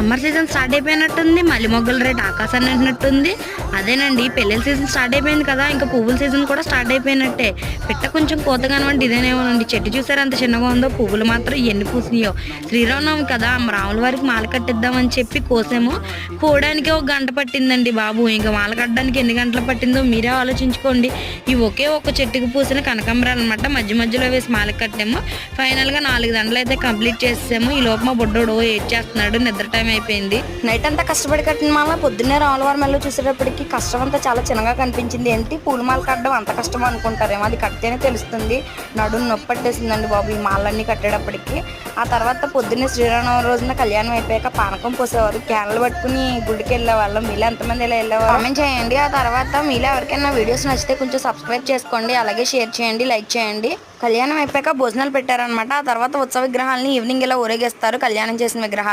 Summer season start అయిపోయినట్టుంది మళ్ళీ మొగ్గల rate ఆకాశాన్ని అంటున్నట్టుంది. అదేనండి పెళ్ళిళ్ళ సీజన్ స్టార్ట్ అయిపోయింది కదా ఇంకా పువ్వుల సీజన్ కూడా స్టార్ట్ అయిపోయినట్టే. పిట్ట కొంచెం కోత కనవంటి ఇదేనేమోనండి చెట్టు చూసారు అంత చిన్నగా ఉందో పువ్వులు మాత్రం ఎన్ని పూసినాయో. శ్రీరామనవమి కదా రాముల వారికి మాల కట్టిద్దామని చెప్పి కోసేమో. కోయడానికి ఒక గంట పట్టిందండి బాబు ఇంకా మాల కట్టడానికి ఎన్ని గంటలు పట్టిందో మీరే ఆలోచించుకోండి. ఈ ఒకే ఒక చెట్టుకు పూసిన కనకాంబరాలు అనమాట మధ్య మధ్యలో వేసి మాల కట్టాము. ఫైనల్గా నాలుగు దండలు అయితే కంప్లీట్ చేసాము ఈ లోపు మా బుడ్డోడు ఏడ్ చేస్తున్నాడు నిద్ర టైం అయిపోయింది. నైట్ అంతా కష్టపడి కట్టిన మాల పొద్దున్నే రాములవారి మెల్ల చూసేటప్పటికి కష్టం అంతా చాలా చిన్నగా కనిపించింది. ఏంటి? పూల మాల కట్టడం అంత కష్టం అనుకుంటారేమో అది కడితేనే తెలుస్తుంది. నడుము నొప్పి పట్టేసిందండి బాబు ఈ మాలన్నీ కట్టేటప్పటికి. ఆ తర్వాత పొద్దున్నే శ్రీరామనవమి రోజున కళ్యాణం అయిపోయాక పానకం పోసేవారు. క్యాన్లు పట్టుకుని గుడికి వెళ్ళే వాళ్ళం మీలో ఎంతమంది ఇలా వెళ్ళేవారు? కామెంట్ చేయండి. ఆ తర్వాత మీలో ఎవరికైనా వీడియోస్ నచ్చితే కొంచెం సబ్స్క్రైబ్ చేసుకోండి. అలాగే షేర్ చేయండి లైక్ చేయండి. కళ్యాణం అయిపోయాక భోజనాలు పెట్టారనమాట ఆ తర్వాత ఉత్సవ విగ్రహాలని ఈవినింగ్ ఇలా ఊరేగిస్తారు. కళ్యాణం చేసిన విగ్రహాలు.